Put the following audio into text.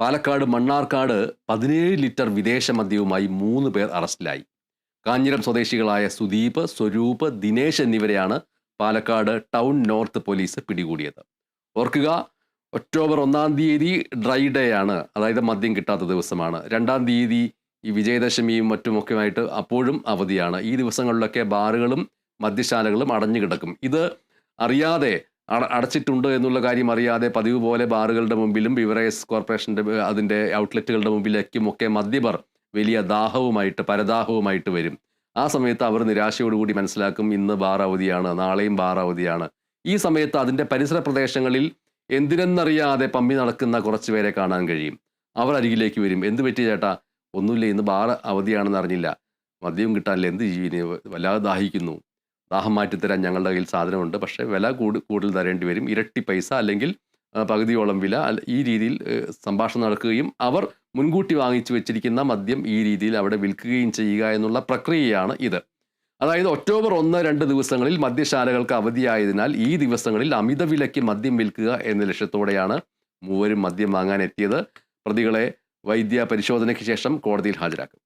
പാലക്കാട് മണ്ണാർക്കാട് പതിനേഴ് ലിറ്റർ വിദേശ മദ്യവുമായി മൂന്ന് പേർ അറസ്റ്റിലായി. കാഞ്ഞിരം സ്വദേശികളായ സുദീപ് സ്വരൂപ് ദിനേശ് എന്നിവരെയാണ് പാലക്കാട് ടൗൺ നോർത്ത് പോലീസ് പിടികൂടിയത്. ഓർക്കുക ഒക്ടോബർ ഒന്നാം തീയതി ഡ്രൈ ഡേ ആണ്. അതായത് മദ്യം കിട്ടാത്ത ദിവസമാണ്. രണ്ടാം തീയതി ഈ വിജയദശമിയും മറ്റുമൊക്കെയായിട്ട് അപ്പോഴും അവധിയാണ്. ഈ ദിവസങ്ങളിലൊക്കെ ബാറുകളും മദ്യശാലകളും അടഞ്ഞു കിടക്കും. ഇത് അറിയാതെ അടച്ചിട്ടുണ്ട് എന്നുള്ള കാര്യം അറിയാതെ പതിവ് പോലെ ബാറുകളുടെ മുമ്പിലും ബിവറേജ് കോർപ്പറേഷന്റെ അതിന്റെ ഔട്ട്ലെറ്റുകളുടെ മുമ്പിലേക്കും ഒക്കെ മദ്യപർ വലിയ ദാഹവുമായിട്ട് പരദാഹവുമായിട്ട് വരും. ആ സമയത്ത് അവർ നിരാശയോടുകൂടി മനസ്സിലാക്കും ഇന്ന് ബാർ അവധിയാണ് നാളെയും ബാർ അവധിയാണ്. ഈ സമയത്ത് അതിന്റെ പരിസര പ്രദേശങ്ങളിൽ എന്തിനെന്നറിയാതെ പമ്പി നടക്കുന്ന കുറച്ച് പേരെ കാണാൻ കഴിയും. അവർ അരികിലേക്ക് വരും. എന്ത് പറ്റി ചേട്ടാ? ഒന്നുമില്ല ഇന്ന് ബാർ അവധിയാണെന്ന് അറിഞ്ഞില്ല. മദ്യം കിട്ടാനില്ല. എന്ത് ജീവിനെ വല്ലാതെ ദാഹിക്കുന്നു. ദാഹം മാറ്റിത്തരാൻ ഞങ്ങളുടെ കയ്യിൽ സാധനമുണ്ട്. പക്ഷേ വില കൂടു കൂടുതൽ തരേണ്ടി വരും. ഇരട്ടി പൈസ അല്ലെങ്കിൽ പകുതിയോളം വില. ഈ രീതിയിൽ സംഭാഷണം നടക്കുകയും അവർ മുൻകൂട്ടി വാങ്ങിച്ചു വെച്ചിരിക്കുന്ന മദ്യം ഈ രീതിയിൽ അവിടെ വിൽക്കുകയും ചെയ്യുക എന്നുള്ള പ്രക്രിയയാണ് ഇത്. അതായത് ഒക്ടോബർ ഒന്ന് രണ്ട് ദിവസങ്ങളിൽ മദ്യശാലകൾക്ക് അവധിയായതിനാൽ ഈ ദിവസങ്ങളിൽ അമിത വിലയ്ക്ക് മദ്യം വിൽക്കുക എന്ന ലക്ഷ്യത്തോടെയാണ് മൂവരും മദ്യം വാങ്ങാൻ എത്തിയത് പ്രതികളെ വൈദ്യ പരിശോധനയ്ക്ക് ശേഷം കോടതിയിൽ ഹാജരാക്കും.